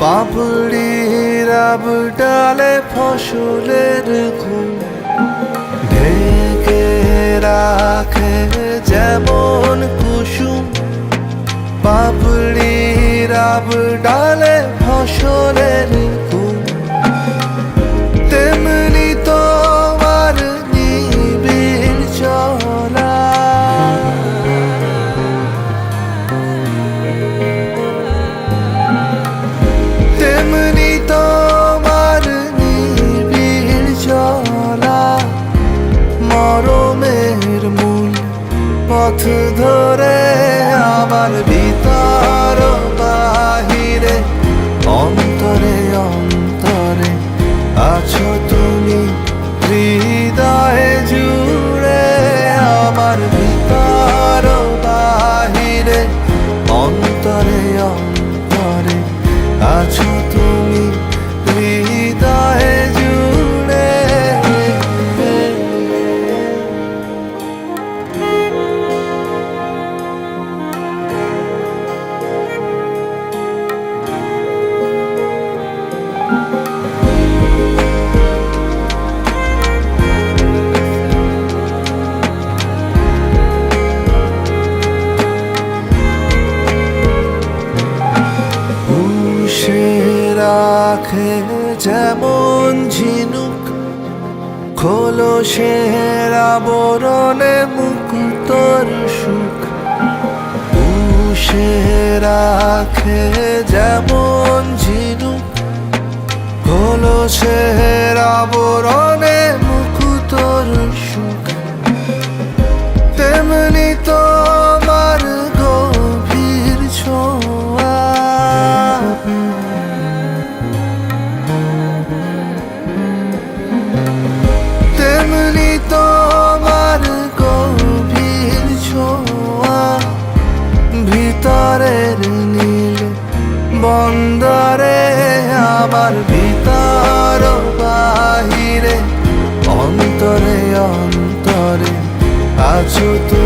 পাপড়ি রাব ডালে ফসলের ঘুম ঢেকে রাখে যেমন কুসুম। পাপড়ি রাব ডালে goodbye পাখে যেমন ঝিনুক খোলো সেরা বরণে মুকুতর সুখ। রাখে যেমন ঝিনুক খোলো সেরা আবরণ you.